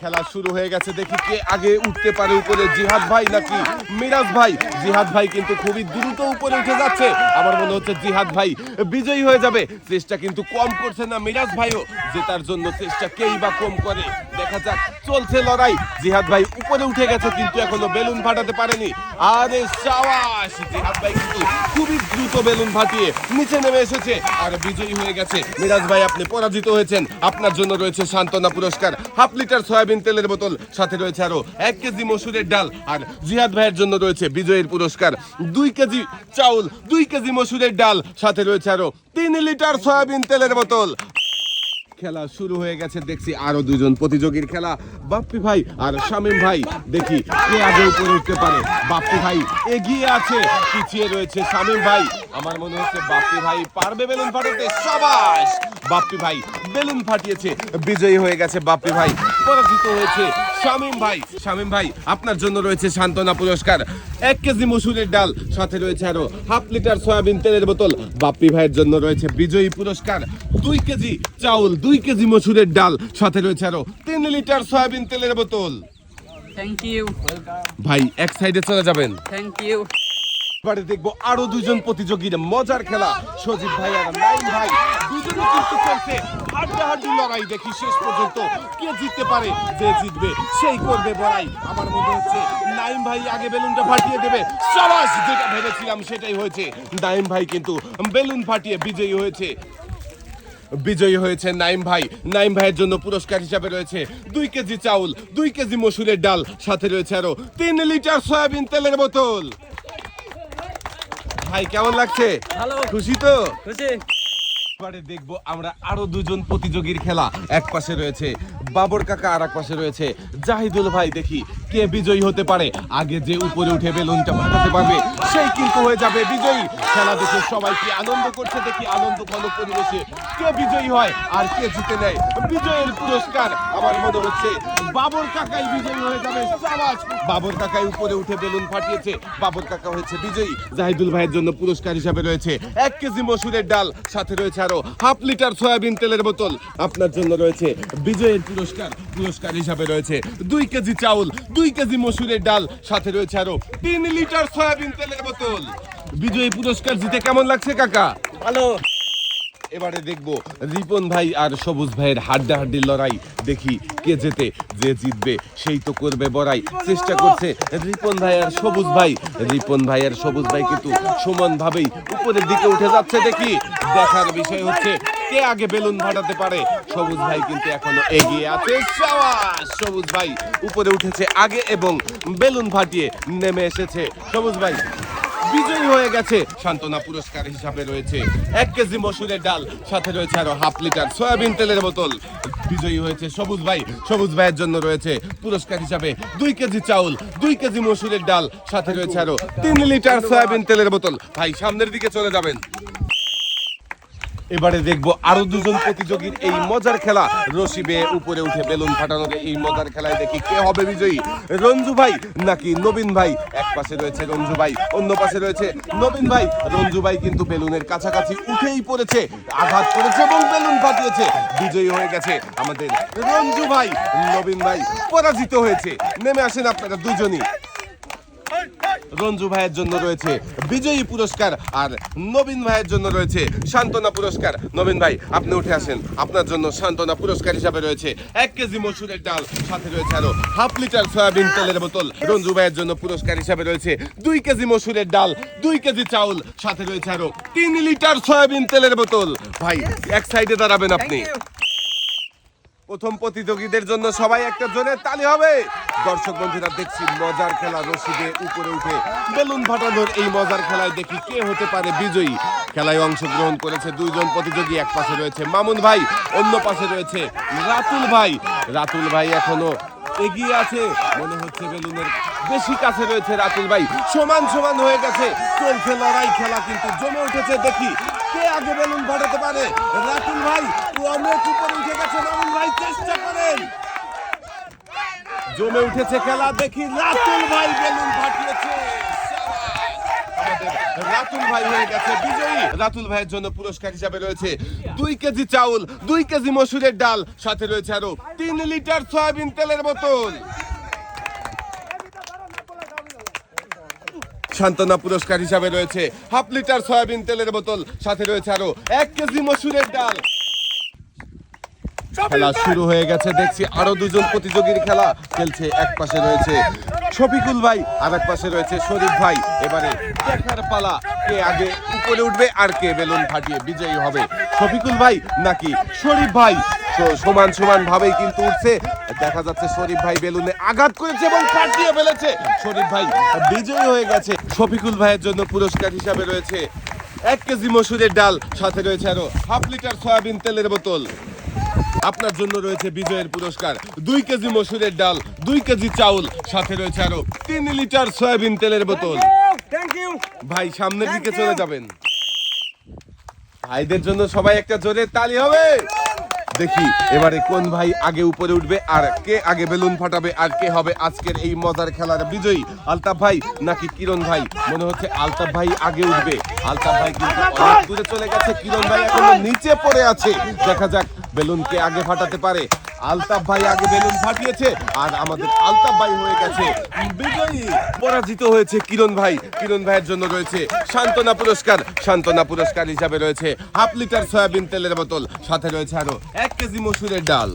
খেলা শুরু হয়ে গেছে, দেখি কে আগে উঠতে পারে উপরে। জিহাদ ভাই নাকি মিরাজ ভাই? জিহাদ ভাই কিন্তু খুবই দ্রুত উপরে উঠে যাচ্ছে। আমার মনে হচ্ছে জিহাদ ভাই বিজয়ী হয়ে যাবে। চেষ্টা কিন্তু কম করছে না মিরাজ ভাইও, জেতার জন্য চেষ্টা কেই বা কম করে। দেখা যাক, চলছে লড়াই। জিহাদ ভাই উপরে উঠে গেছে, কিন্তু এখনও বেলুন ফাটাতে পারেনি। আরে সাওয়াস জিহাদ ভাই কিন্তু খুবই দ্রুত বেলুন ফাটিয়ে নিচে নেমে এসেছে। আর বিজয়ী হয়ে গেছে। মিরাজ ভাই, আপনি পরাজিত হয়েছেন। আপনার জন্য রয়েছে সান্ত্বনা পুরস্কার। হাফ লিটার সয়াবিন তেলের বোতল। সাথে রয়েছে আরও এক কেজি মসুরের ডাল। আর জিহাদ ভাইয়ের জন্য রয়েছে বিজয়ের পুরস্কার। দুই কেজি চাউল, দুই কেজি মসুরের ডাল। সাথে রয়েছে আরও তিন লিটার সয়াবিন তেলের বোতল। খেলা শুরু হয়ে গেছে, দেখছি আরও দুজন প্রতিযোগীর খেলা। বাপ্পি ভাই আর শামীম ভাই, দেখি কে আগে উপরে উঠতে পারে। বাপ্পি ভাই এগিয়ে আছে, পিছিয়ে রয়েছে শামীম ভাই। আমার মনে হচ্ছে বাপ্পি ভাই পারবে বেলুন ফাটাতে, সবাস! বাপ্পি ভাই বেলুন ফাটিয়েছে, বিজয়ী হয়ে গেছে বাপ্পি ভাই। পরাজিত হয়েছে। শামীম ভাই শামীম ভাই আপনার জন্য রয়েছে সান্ত্বনা পুরস্কার। এক কেজি মসুরের ডাল সাথে রয়েছে আরও হাফ লিটার সয়াবিন তেলের বোতল। বাপ্পি ভাইয়ের জন্য রয়েছে বিজয়ী পুরস্কার। দুই কেজি চাউল দুই কেজি মসুরের ডাল সাথে রয়েছে আরও তিন লিটার সয়াবিন তেলের বোতল। থ্যাংক ইউ ভাই এক সাইডে চলে যাবেন। থ্যাংক ইউ এবারে দেখব আরও দুজন প্রতিযোগীর মজার খেলা। সজীব ভাই আর নাইম ভাই দুজনে কিন্তু হাড্ডাহাড্ডি লড়াই দেখি শেষ পর্যন্ত কে জিততে পারে যে জিতবে সেই করবে বড়াই। আমার মনে হচ্ছে নাইম ভাই আগে বেলুনটা ফাটিয়ে দেবে। সবাস যেটা ভেবেছিলাম সেটাই হয়েছে। নাইম ভাই কিন্তু বেলুন ফাটিয়ে বিজয়ী হয়েছে। বিজয়ী হয়েছে নাইম ভাই। নাইম ভাইয়ের জন্য পুরস্কার হিসাবে রয়েছে দুই কেজি চাউল দুই কেজি মসুরের ডাল সাথে রয়েছে আরও তিন লিটার সয়াবিন তেলের বোতল। ভাই কেমন লাগছে? খুশি তো? খুশি। এবারে দেখব আমরা আরও দুজন প্রতিযোগীর খেলা। এক পাশে রয়েছে বাবর কাকা আর এক পাশে রয়েছে জাহিদুল ভাই। দেখি কে বিজয়ী হতে পারে। আগে যে উপরে উঠে বেলুনটা ফাটাতে পারবে, সেই কিন্তু হয়ে যাবে বিজয়ী। খেলা দেখে সবাই কি আনন্দ করছে, দেখি আনন্দ ঘন পরিবেশে কে বিজয়ী হয় আর কে জিতে নেয়। বিজয়ের পুরস্কার, আমার মনে হচ্ছে বাবর কাকাই বিজয়ী হয়ে যাবে। সাবাস। বাবর কাকাই উপরে উঠে বেলুন ফাটিয়েছে। বাবর কাকা হয়েছে বিজয়ী। জাহিদুল ভাইয়ের জন্য পুরস্কার হিসাবে রয়েছে এক কেজি মসুরের ডাল। সাথে রয়েছে আরও হাফ লিটার সয়াবিন তেলের বোতল। আপনার জন্য রয়েছে বিজয়ের পুরস্কার। পুরস্কার হিসাবে রয়েছে দুই কেজি চাউল দুই কেজি মসুরের ডাল। সাথে রয়েছে আরও তিন লিটার সয়াবিন তেলের বোতল। বিজয়ী পুরস্কার জিতে কেমন লাগছে কাকা? ভালো। এবারে দেখব রিপন ভাই আর সবুজ ভাইয়ের হাড্ডাহাড্ডির লড়াই। দেখি কে জেতে, যে জিতবে, সেই তো করবে বড়াই। চেষ্টা করছে রিপন ভাই আর সবুজ ভাই। রিপন ভাই আর সবুজ ভাই কিন্তু সমান ভাবেই উপরের দিকে উঠে যাচ্ছে। দেখি, দেখার বিষয় হচ্ছে কে আগে বেলুন ফাটাতে পারে। সবুজ ভাই কিন্তু এখনও এগিয়ে আছে। সবুজ ভাই উপরে উঠেছে আগে এবং বেলুন ফাটিয়ে নেমে এসেছে। সবুজ ভাই বিজয়ী হয়ে গেছে। সান্ত্বনা পুরস্কার হিসাবে রয়েছে এক কেজি মসুরের ডাল, সাথে রয়েছে আরও হাফ লিটার সয়াবিন তেলের বোতল। বিজয়ী হয়েছে সবুজ ভাই, সবুজ ভাইয়ের জন্য রয়েছে পুরস্কার হিসাবে দুই কেজি চাউল, দুই কেজি মসুরের ডাল, সাথে রয়েছে আরও তিন লিটার সয়াবিন তেলের বোতল। ভাই, সামনের দিকে চলে যাবেন। এবারে দেখব আরও দুজন প্রতিযোগীর এই মজার খেলা। রশি বেয়ে উপরে উঠে বেলুন ফাটানোর এই মজার খেলায় দেখি কে হবে বিজয়ী। রঞ্জু ভাই নাকি নবীন ভাই? এক পাশে রয়েছে রঞ্জু ভাই, অন্য পাশে রয়েছে নবীন ভাই। রঞ্জু ভাই কিন্তু বেলুনের কাছাকাছি উঠেই পড়েছে, আঘাত করেছে এবং বেলুন ফাটিয়েছে। বিজয়ী হয়ে গেছে আমাদের রঞ্জু ভাই, নবীন ভাই, পরাজিত হয়েছে। নেমে আসেন আপনারা দুজনই। রঞ্জু ভাইয়ের জন্য রয়েছে বিজয়ী পুরস্কার আর নবীন ভাইয়ের জন্য রয়েছে সান্ত্বনা পুরস্কার। নবীন ভাই, আপনি উঠে আসেন। আপনার জন্য সান্ত্বনা পুরস্কার হিসাবে রয়েছে এক কেজি মসুরের ডাল, সাথে রয়েছে আরও হাফ লিটার সয়াবিন তেলের বোতল। রঞ্জু ভাইয়ের জন্য পুরস্কার হিসাবে রয়েছে দুই কেজি মসুরের ডাল, দুই কেজি চাউল, সাথে রয়েছে আরও তিন লিটার সয়াবিন তেলের বোতল। ভাই, এক সাইডে দাঁড়াবেন আপনি। প্রথম প্রতিযোগীদের জন্য সবাই একটা জোরে তালি হবে। দর্শক বন্ধুরা, দেখছি মজার খেলা রশিদে উপরে উঠে বেলুন ফাটানোর এই মজার খেলায় দেখি কে হতে পারে বিজয়ী। খেলায় অংশগ্রহণ করেছে দুইজন প্রতিযোগী, এক পাশে রয়েছে মামুন ভাই, অন্য পাশে রয়েছে রাতুল ভাই। রাতুল ভাই এখনও এগিয়ে আছে, মনে হচ্ছে বেলুনের বেশি কাছে রয়েছে রাতুল ভাই। সমান সমান হয়ে গেছে, চলছে লড়াই খেলা, কিন্তু জমে উঠেছে দেখি কে আগে বেলুন ফাটাতে পারে? রাতুল ভাই অনেক উপরে উঠে গেছে? মামুন ভাই, চেষ্টা করেন। জমে উঠেছে খেলা, দেখি রাতুল ভাই বেলুন ফাটিয়েছে। রাতুল ভাই হয়ে গেছে বিজয়ী। রাতুল ভাইয়ের জন্য পুরস্কার হিসাবে রয়েছে দুই কেজি চাউল, দুই কেজি মসুরের ডাল, সাথে রয়েছে আরও তিন লিটার সয়াবিন তেলের বোতল। সান্ত্বনা পুরস্কার হিসাবে রয়েছে। হাফ লিটার সয়াবিন তেলের বোতল সাথে রয়েছে আরও এক কেজি মসুরের ডাল। খেলা শুরু হয়ে গেছে দেখছি আরও দুজন প্রতিযোগীর খেলা খেলছে এক পাশে রয়েছে শফিকুল ভাই আর এক পাশে রয়েছে শরীফ ভাই। এবারে দেখার পালা কে আগে উপরে উঠবে আর কে বেলুন ফাটিয়ে বিজয়ী হবে। শফিকুল ভাই নাকি শরীফ ভাই? সমান সমান ভাবেই কিন্তু উঠছে। দেখা যাচ্ছে শরীফ ভাই বেলুনে আঘাত করেছে এবং ফাটিয়ে ফেলেছে। শরীফ ভাই বিজয়ী হয়ে গেছে। শফিকুল ভাইয়ের জন্য পুরস্কার হিসাবে রয়েছে এক কেজি মসুরের ডাল সাথে রয়েছে আরও হাফ লিটার সয়াবিন তেলের বোতল। আপনার জন্য রয়েছে বিজয়ের পুরস্কার। দুই কেজি মসুরের ডাল দুই কেজি চাউল সাথে রয়েছে আরও তিন লিটার সয়াবিন তেলের বোতল। ভাই সামনের দিকে চলে যাবেন। ভাইদের জন্য সবাই একটা জোরে তালি হবে। দেখি এবারে কোন ভাই আগে উপরে উঠবে আর কে আগে বেলুন ফাটাবে আর কে হবে আজকের এই মজার খেলার বিজয়ী? আলতাফ ভাই নাকি কিরণ ভাই? মনে হচ্ছে আলতাফ ভাই আগে উঠবে। আলতাফ ভাই কিন্তু অনেক চলে গেছে। কিরণ ভাই এখনও নিচে পড়ে আছে। দেখা যাক বেলুন কে আগে ফাটাতে পারে। আলতাফ ভাই আগে বেলুন ফাটিয়েছে আর আমাদের আলতাফ ভাই হয়ে গেছে বিজয়ী। পরাজিত হয়েছে কিরণ ভাই। কিরণ ভাইয়ের জন্য রয়েছে সান্ত্বনা পুরস্কার। সান্ত্বনা পুরস্কার হিসাবে রয়েছে হাফ লিটার সয়াবিন তেলের বোতল। সাথে রয়েছে আরও এক কেজি মসুরের ডাল।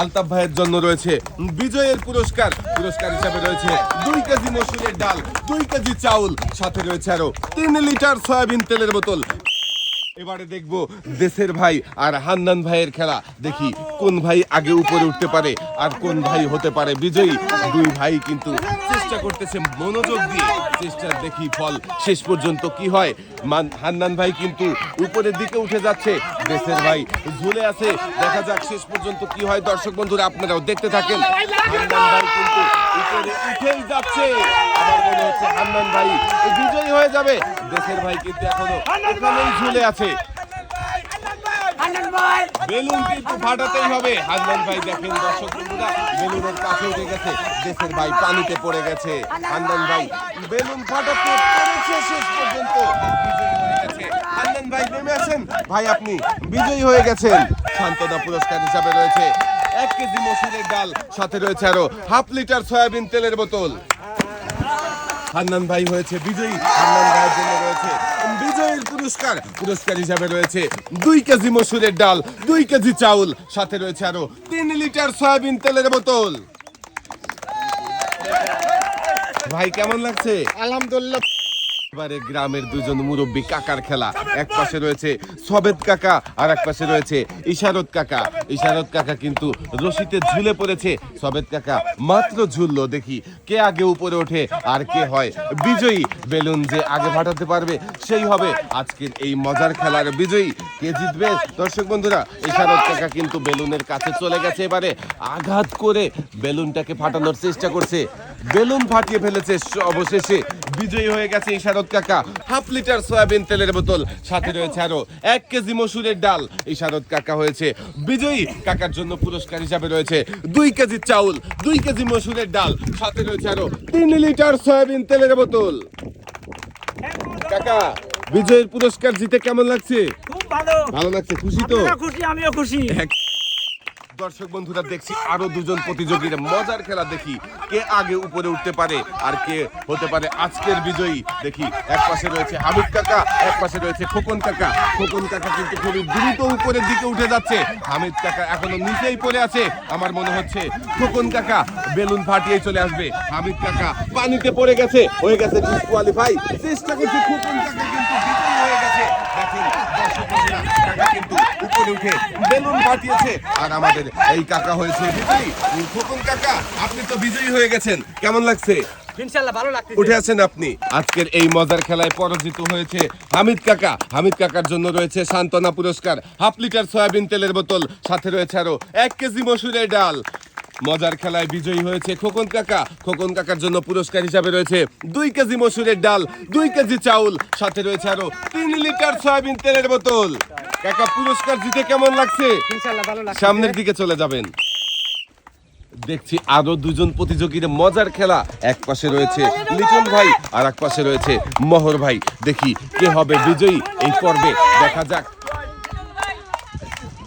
আলতাফ ভাইয়ের জন্য রয়েছে বিজয়ের পুরস্কার। পুরস্কার হিসাবে রয়েছে দুই কেজি মসুরের ডাল, দুই কেজি চাউল। সাথে রয়েছে আরও তিন লিটার সয়াবিন তেলের বোতল। এবারে দেখব দেশের ভাই আর হান্নান ভাইয়ের খেলা। দেখি কোন ভাই আগে উপরে উঠতে পারে আর কোন ভাই হতে পারে বিজয়ী? দুই ভাই কিন্তু চেষ্টা করতেছে মনোযোগ দিয়ে। চেষ্টার দেখি ফল। শেষ পর্যন্ত কি হয়? হান্নান ভাই কিন্তু উপরের দিকে উঠে যাচ্ছে। দেশের ভাই ঝুলে আছে। দেখা যাক শেষ পর্যন্ত কি হয়। দর্শক বন্ধুরা, আপনারাও দেখতে থাকেন। ভাই কিন্তু উপরে যাচ্ছে। হান্নান ভাই বিজয়ী হয়ে যাবে। দেশের ভাই কিন্তু এখনও এখানেই ঝুলে আছে। বেলুন কিন্তু ফাটাতেই হবে? হাজবেন্ড ভাই দেখেন দর্শক বন্ধুরা বেলুনের কাছে উঠে গেছে দেশের ভাই পানিতে পড়ে গেছে। হান্দান ভাই বেলুন ফাটাতে পেরেছে শেষ পর্যন্ত। বিজয়ী গেছে। হান্দান ভাই নেমে আসেন। ভাই আপনি বিজয়ী হয়ে গেছেন। সান্ত্বনা পুরস্কার হিসাবে রয়েছে এক কেজি মসুরের ডাল সাথে রয়েছে আরও হাফ লিটার সয়াবিন তেলের বোতল। হান্নান ভাই হয়েছে বিজয়ী। হান্নান ভাইয়ের জন্য রয়েছে বিজয়ের পুরস্কার। পুরস্কার হিসাবে রয়েছে দুই কেজি মসুরের ডাল, দুই কেজি চাউল, সাথে রয়েছে আরও তিন লিটার সয়াবিন তেলের বোতল। ভাই, কেমন লাগছে? আলহামদুলিল্লাহ এবারে গ্রামের দুজন মুরব্বী কাকার খেলা। এক পাশে রয়েছে সবেদ কাকা, আর এক পাশে রয়েছে ইশারত কাকা। ইশারত কাকা কিন্তু রশিতে ঝুলে পড়েছে। সবেদ কাকা মাত্র ঝুললো, দেখি কে আগে উপরে ওঠে আর কে হয়। বিজয়ী বেলুন যে আগে ফাটাতে পারবে, সেই হবে আজকের এই মজার খেলার বিজয়ী। কে জিতবে? দর্শক বন্ধুরা, ইশারত কাকা কিন্তু বেলুনের কাছে চলে গেছে এবারে। আঘাত করে বেলুনটাকে ফাটানোর চেষ্টা করছে। বেলুন ফাটিয়ে ফেলেছে অবশেষে। বিজয়ী হয়ে গেছে ইশারত কাকা। হাফ লিটার সয়াবিন তেলের বোতল। সাথে রয়েছে আরও এক কেজি মসুরের ডাল। ইশারত কাকা হয়েছে বিজয়ী। কাকার জন্য পুরস্কার হিসাবে রয়েছে দুই কেজি চাউল দুই কেজি মসুরের ডাল। সাথে রয়েছে আরও তিন লিটার সয়াবিন তেলের বোতল। কাকা বিজয়ের পুরস্কার জিতে কেমন লাগছে? খুব ভালো। ভালো লাগছে? খুশি তো? খুশি আমিও খুশি। দর্শক বন্ধুরা, দেখছি আরও দুজন প্রতিযোগীর মজার খেলা দেখি। কে আগে উপরে উঠতে পারে আর কে হতে পারে আজকের বিজয়ী? দেখি, এক পাশে রয়েছে হামিদ কাকা, এক পাশে রয়েছে খোকন কাকা। খোকন কাকা কিন্তু খুবই দ্রুত উপরের দিকে উঠে যাচ্ছে। হামিদ কাকা এখনও নিচেই পড়ে আছে। আমার মনে হচ্ছে খোকন কাকা বেলুন ফাটিয়ে চলে আসবে। হামিদ কাকা পানিতে পড়ে গেছে, হয়ে গেছে ডিসকোয়ালিফাই চেষ্টা করছে খোকন কাকা কিন্তু বিজয়ী হয়ে গেছে দেখেন দর্শক বন্ধুরা, কাকা উপরে উঠে বেলুন ফাটিয়েছে আর আমাদের এই কাকা হয়েছে বিজয়ী। খোকন কাকা আপনি তো বিজয়ী হয়ে গেছেন। কেমন লাগছে? ইনশাআল্লাহ ভালো লাগতেছে। উঠে আছেন আপনি। আজকের এই মজার খেলায় পরাজিত হয়েছে হামিদ কাকা। হামিদ কাকার জন্য রয়েছে সান্ত্বনা পুরস্কার। হাফ লিটার সয়াবিন তেলের বোতল সাথে রয়েছে আরও এক কেজি মসুরের ডাল। মজার খেলায় বিজয়ী হয়েছে খোকন কাকা। খোকন কাকার জন্য পুরস্কার হিসাবে রয়েছে দুই কেজি মসুরের ডাল দুই কেজি চাউল সাথে রয়েছে আরও তিন লিটার সয়াবিন তেলের বোতল। কাকা পুরস্কার জিতে কেমন লাগছে? সামনের দিকে চলে যাবেন। দেখছি আরও দুজন প্রতিযোগীর মজার খেলা। এক পাশে রয়েছে লিটন ভাই আর এক পাশে রয়েছে মহর ভাই। দেখি কে হবে বিজয়ী এই পর্বে। দেখা যাক।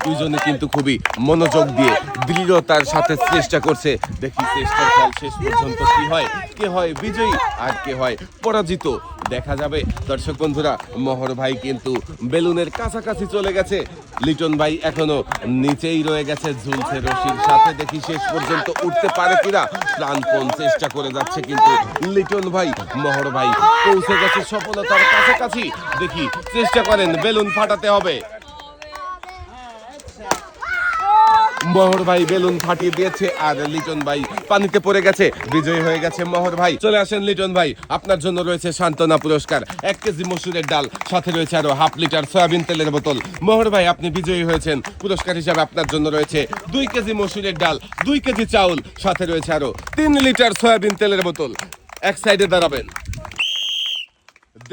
দুইজনে কিন্তু খুবই মনোযোগ দিয়ে, দৃঢ়তার সাথে চেষ্টা করছে। দেখি চেষ্টার ফল শেষ পর্যন্ত কি হয়, কে হয় বিজয়ী আর কে হয় পরাজিত। দেখা যাবে। দর্শক বন্ধুরা, মহর ভাই কিন্তু বেলুনের কাছাকাছি চলে গেছে। লিটন ভাই এখনও নিচেই রয়ে গেছে, ঝুলছে রশির সাথে। দেখি শেষ পর্যন্ত উঠতে পারে কিনা। প্রাণপণ চেষ্টা করে যাচ্ছে কিন্তু লিটন ভাই, মহর ভাই। পৌঁছে গেছে সফলতার কাছাকাছি। দেখি চেষ্টা করেন বেলুন ফাটাতে হবে। মহর ভাই বেলুন ফাটিয়ে দিয়েছে, আর লিটন ভাই পানিতে পড়ে গেছে, বিজয়ী হয়ে গেছে মহর ভাই। চলে আসেন লিটন ভাই, আপনার জন্য রয়েছে সান্ত্বনা পুরস্কার। এক কেজি মসুরের ডাল, সাথে রয়েছে আরও হাফ লিটার সয়াবিন তেলের বোতল। মহর ভাই, আপনি বিজয়ী হয়েছেন, পুরস্কার হিসাবে আপনার জন্য রয়েছে দুই কেজি মসুরের ডাল, দুই কেজি চাউল, সাথে রয়েছে আরও তিন লিটার সয়াবিন তেলের বোতল। এক সাইডে দাঁড়াবেন।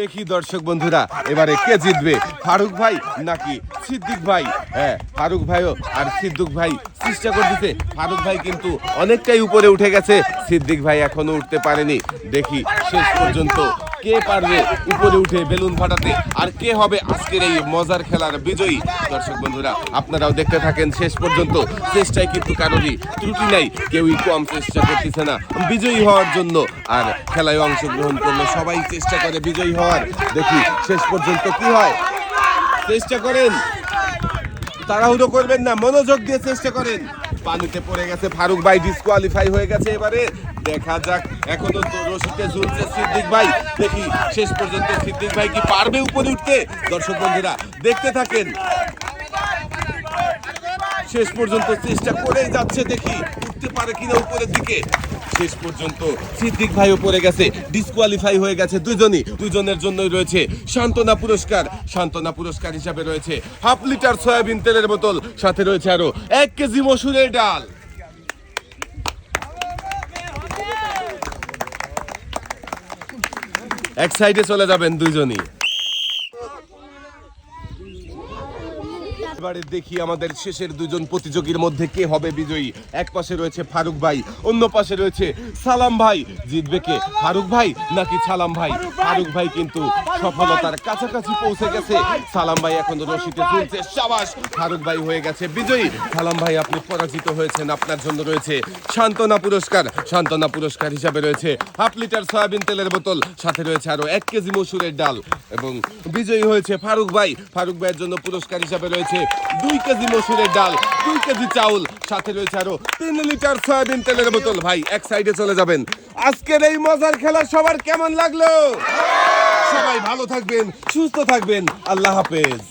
দেখি দর্শক বন্ধুরা, এবারে কে জিতবে? ফারুক ভাই নাকি সিদ্দিক ভাই? হ্যাঁ ফারুক ভাইও আর সিদ্দিক ভাই চেষ্টা করতেছে। ফারুক ভাই কিন্তু অনেকটাই উপরে উঠে গেছে। সিদ্দিক ভাই এখনও উঠতে পারেনি। দেখি শেষ পর্যন্ত কে পারবে উপরে উঠে বেলুন ফাটাতে? আর কে হবে আজকের এই মজার খেলার বিজয়ী? দর্শক বন্ধুরা, আপনারাও দেখতে থাকেন শেষ পর্যন্ত। চেষ্টায় কিন্তু কারোরই ত্রুটি নাই, কেউই কম চেষ্টা করতেছে না। বিজয়ী হওয়ার জন্য আর খেলায় অংশগ্রহণ করলে সবাই চেষ্টা করে বিজয়ী হওয়ার। দেখি শেষ পর্যন্ত কি হয়। চেষ্টা করেন। তাড়াহুড়ো করবেন না, মনোযোগ দিয়ে চেষ্টা করেন। পানিতে পড়ে গেছে ফারুক ভাই ডিসকোয়ালিফাই হয়ে গেছে এবারে। দেখা যাক, এখনও রশিতে ঝুলছে সিদ্দিক ভাই। দেখি, শেষ পর্যন্ত সিদ্দিক ভাই কি পারবে উপরে উঠতে? দর্শক বন্ধুরা, দেখতে থাকেন। শেষ পর্যন্ত চেষ্টা করেই যাচ্ছে দেখি। উঠতে পারে কিনা উপরের দিকে। শেষ পর্যন্ত সিদ্দিক ভাই উপরে গেছে ডিসকোয়ালিফাই হয়ে গেছে দুজনই। দুজনের জন্যই রয়েছে সান্ত্বনা পুরস্কার। সান্ত্বনা পুরস্কার হিসাবে রয়েছে হাফ লিটার সয়াবিন তেলের বোতল, সাথে রয়েছে আরও এক কেজি মসুরের ডাল। এক সাইডে চলে যাবেন দুইজনই। এবারে দেখি আমাদের শেষের দুজন প্রতিযোগীর মধ্যে কে হবে বিজয়ী। এক পাশে রয়েছে ফারুক ভাই, অন্য পাশে রয়েছে সালাম ভাই। জিতবে কে? ফারুক ভাই নাকি সালাম ভাই? ফারুক ভাই কিন্তু সফলতার কাছাকাছি পৌঁছে গেছে। সালাম ভাই এখন রশিতে চলছে, সাবাস। ফারুক ভাই হয়ে গেছে বিজয়ী। সালাম ভাই, আপনি পরাজিত হয়েছেন, আপনার জন্য রয়েছে সান্ত্বনা পুরস্কার। সান্ত্বনা পুরস্কার হিসাবে রয়েছে হাফ লিটার সয়াবিন তেলের বোতল, সাথে রয়েছে আরও এক কেজি মসুরের ডাল। এবং বিজয়ী হয়েছে ফারুক ভাই। ফারুক ভাইয়ের জন্য পুরস্কার হিসাবে রয়েছে দুই কেজি মসুরের ডাল, দুই কেজি চাউল, সাথে রয়েছে আরও তিন লিটার সয়াবিন তেলের বোতল। ভাই, এক সাইডে চলে যাবেন। আজকের এই মজার খেলা সবার কেমন লাগল? সবাই ভালো থাকবেন, সুস্থ থাকবেন। আল্লাহ হাফেজ।